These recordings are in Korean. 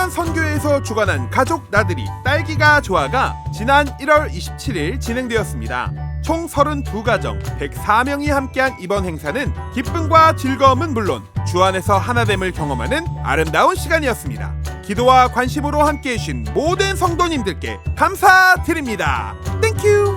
송장년 선교에서 주관한 가족 나들이 딸기가 좋아가 지난 1월 27일 진행되었습니다. 총 32가정 104명이 함께한 이번 행사는 기쁨과 즐거움은 물론 주 안에서 하나됨을 경험하는 아름다운 시간이었습니다. 기도와 관심으로 함께 해 주신 모든 성도님들께 감사드립니다. 땡큐!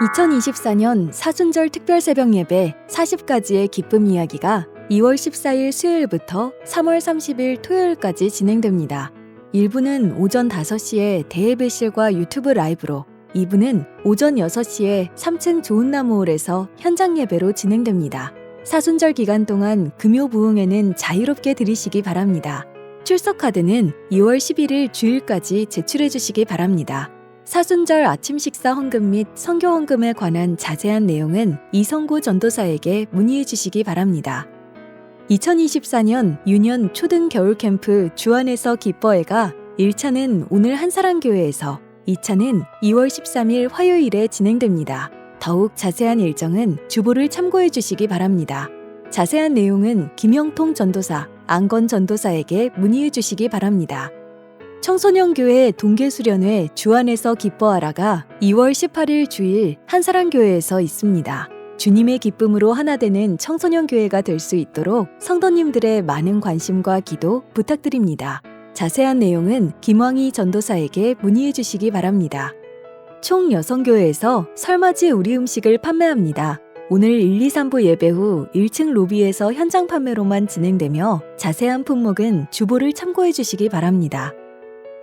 2024년 사순절 특별 새벽 예배 40가지의 기쁨 이야기가 2월 14일 수요일부터 3월 30일 토요일까지 진행됩니다. 1부는 오전 5시에 대예배실과 유튜브 라이브로 2부는 오전 6시에 3층 좋은 나무홀에서 현장 예배로 진행됩니다. 사순절 기간 동안 금요 부흥에는 자유롭게 들이시기 바랍니다. 출석 카드는 2월 11일 주일까지 제출해 주시기 바랍니다. 사순절 아침 식사 헌금 및 선교 헌금에 관한 자세한 내용은 이성구 전도사에게 문의해 주시기 바랍니다. 2024년 유년 초등 겨울 캠프 주안에서 기뻐해가 1차는 오늘 한사랑교회에서 2차는 2월 13일 화요일에 진행됩니다. 더욱 자세한 일정은 주보를 참고해 주시기 바랍니다. 자세한 내용은 김영통 전도사, 안건 전도사에게 문의해 주시기 바랍니다. 청소년교회 동계수련회 주안에서 기뻐하라가 2월 18일 주일 한사랑교회에서 있습니다. 주님의 기쁨으로 하나 되는 청소년교회가 될 수 있도록 성도님들의 많은 관심과 기도 부탁드립니다. 자세한 내용은 김왕희 전도사에게 문의해 주시기 바랍니다. 총 여성교회에서 설맞이 우리 음식을 판매합니다. 오늘 1, 2, 3부 예배 후 1층 로비에서 현장 판매로만 진행되며 자세한 품목은 주보를 참고해 주시기 바랍니다.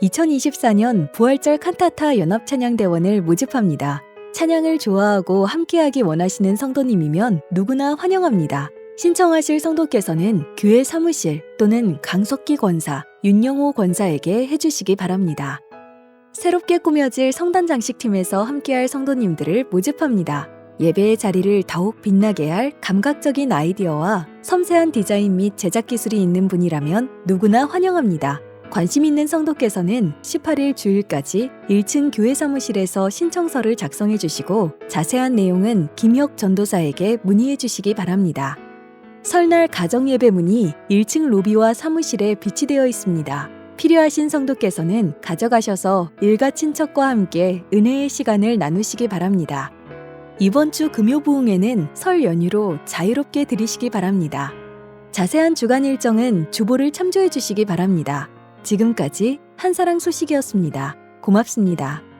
2024년 부활절 칸타타 연합찬양대원을 모집합니다. 찬양을 좋아하고 함께하기 원하시는 성도님이면 누구나 환영합니다. 신청하실 성도께서는 교회 사무실 또는 강석기 권사, 윤영호 권사에게 해주시기 바랍니다. 새롭게 꾸며질 성단 장식팀에서 함께할 성도님들을 모집합니다. 예배의 자리를 더욱 빛나게 할 감각적인 아이디어와 섬세한 디자인 및 제작 기술이 있는 분이라면 누구나 환영합니다. 관심 있는 성도께서는 18일 주일까지 1층 교회 사무실에서 신청서를 작성해 주시고 자세한 내용은 김혁 전도사에게 문의해 주시기 바랍니다. 설날 가정 예배 문이 1층 로비와 사무실에 비치되어 있습니다. 필요하신 성도께서는 가져가셔서 일가 친척과 함께 은혜의 시간을 나누시기 바랍니다. 이번 주 금요 부흥에는 설 연휴로 자유롭게 들이시기 바랍니다. 자세한 주간 일정은 주보를 참조해 주시기 바랍니다. 지금까지 한사랑 소식이었습니다. 고맙습니다.